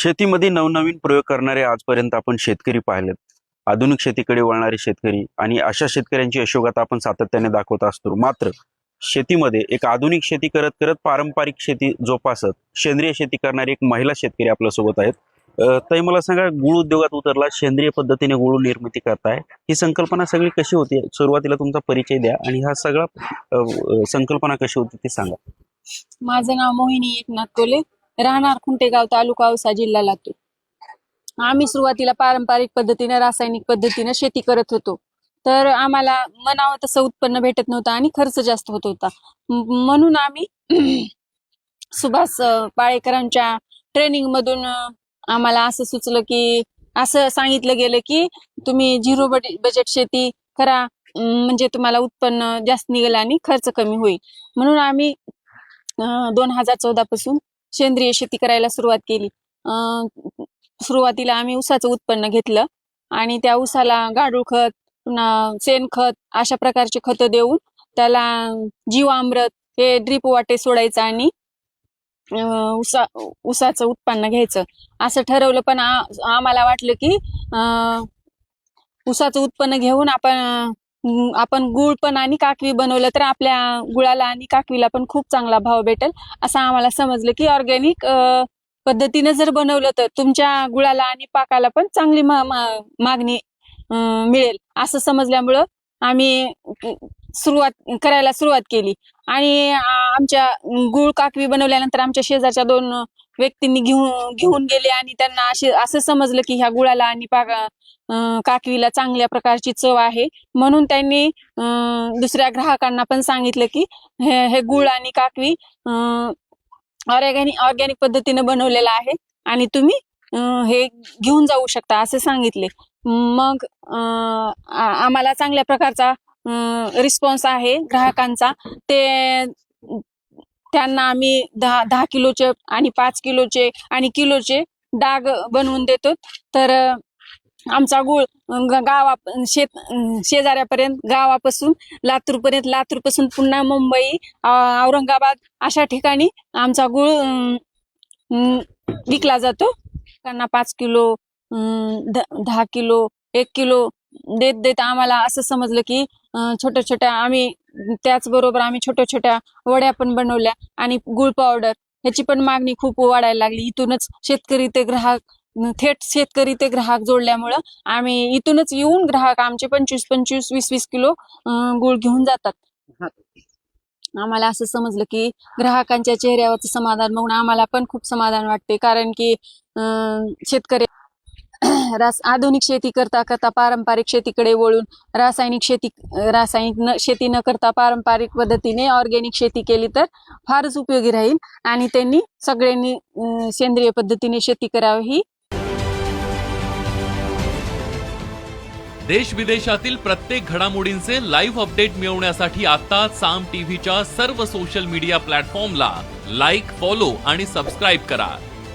शेतीमध्ये नवनवीन प्रयोग करणारे आजपर्यंत आपण शेतकरी पाहिलेत. आधुनिक शेतीकडे वळणारे शेतकरी आणि अशा शेतकऱ्यांची यशोगाथा आपण सातत्याने दाखवत असतो. मात्र शेतीमध्ये एक आधुनिक शेती करत करत पारंपरिक शेती जोपासत सेंद्रिय शेती करणारी एक महिला शेतकरी आपल्यासोबत आहेत. अ, ताई मला सांगा गुळ उद्योगात उतरला सेंद्रिय पद्धतीने गुळ निर्मिती करताय. ही संकल्पना सगळी कशी होती? सुरुवातीला तुमचा परिचय द्या आणि हा सगळा संकल्पना कशी होती ते सांगा. माझं नाव मोहिनी एकनाथ तोले राहणार खुंटेगाव तालुका औसा जिल्हा लातूर आम्ही सुरुवातीला पारंपरिक पद्धतीने रासायनिक पद्धतीने शेती करत होतो. तर आम्हाला मनावं तसं उत्पन्न भेटत नव्हतं आणि खर्च जास्त होत होता. म्हणून आम्ही सुभाष पाळेकरांच्या ट्रेनिंग मधून आम्हाला असं सुचलं की असं सांगितलं गेलं की तुम्ही झिरो बजेट शेती करा. म्हणजे तुम्हाला उत्पन्न जास्त निघेल आणि खर्च कमी होईल. म्हणून आम्ही दोन हजार चौदा पासून सेंद्रिय शेती करायला सुरुवात केली. सुरुवातीला आम्ही ऊसाचं उत्पन्न घेतलं आणि त्या ऊसाला गाडूळ खत पुन्हा शेणखत अशा प्रकारचे खतं देऊन त्याला जीवामृत हे ड्रीप वाटे सोडायचं आणि उसा ऊसा ऊसाचं उत्पन्न घ्यायचं. असं ठरवलं पण आम्हाला वाटलं की अं, ऊसाचं उत्पन्न घेऊन आपण आपण गुळ पण आणि काकवी बनवलं तर आपल्या गुळाला आणि काकवीला पण खूप चांगला भाव भेटेल. असं आम्हाला समजलं की ऑर्गॅनिक पद्धतीने जर बनवलं तर तुमच्या गुळाला आणि पाकाला पण चांगली मागणी मिळेल. असं समजल्यामुळं आम्ही सुरुवात करायला सुरुवात केली. आणि आमच्या गुळ काकवी बनवल्यानंतर आमच्या शेजारच्या दोन व्यक्तींनी घेऊन घेऊन गेले आणि त्यांना असे असं समजलं की ह्या गुळाला आणि काकवीला चांगल्या प्रकारची चव आहे. म्हणून त्यांनी दुसऱ्या ग्राहकांना पण सांगितलं की हे हे गुळ आणि काकवी ऑर्गॅनिक ऑर्गॅनिक पद्धतीने बनवलेलं आहे आणि तुम्ही हे घेऊन जाऊ शकता असे सांगितले. मग आम्हाला चांगल्या प्रकारचा रिस्पॉन्स आहे ग्राहकांचा. ते त्यांना आम्ही दहा दहा किलोचे आणि पाच किलोचे आणि किलोचे डाग बनवून देतो. तर आमचा गुळ गावा शेत शेजाऱ्यापर्यंत गावापासून लातूरपर्यंत लातूरपासून पुन्हा मुंबई औरंगाबाद अशा ठिकाणी आमचा गुळ विकला जातो. त्यांना पाच किलो दहा किलो एक किलो देत देत आम्हाला असं समजलं की छोट्या छोट्या आम्ही त्याचबरोबर आम्ही छोट्या छोट्या वड्या पण बनवल्या आणि गुळ पावडर ह्याची पण मागणी खूप वाढायला लागली. इथूनच शेतकरी ते ग्राहक थेट शेतकरी ते ग्राहक जोडल्यामुळं आम्ही इथूनच येऊन ग्राहक आमचे पंचवीस पंचवीस वीस वीस किलो गुळ घेऊन जातात. आम्हाला असं समजलं की ग्राहकांच्या चेहऱ्यावरचं समाधान बघून आम्हाला पण खूप समाधान वाटते. कारण की अं, शेतकरी रास आधुनिक शेती करता करता पारंपरिक शेतीकडे वळून रासायनिक शेती रासायनिक न शेती न करता पारंपरिक पद्धतीने ऑर्गॅनिक शेती केली तर फारच उपयोगी राहील आणि त्यांनी सगळ्यांनी सेंद्रिय पद्धतीने शेती करावी ही. देश विदेशातील प्रत्येक घडामोडींचे लाईव्ह अपडेट मिळवण्यासाठी आता साम टीव्हीच्या सर्व सोशल मीडिया प्लॅटफॉर्मला लाईक फॉलो आणि सबस्क्राईब करा.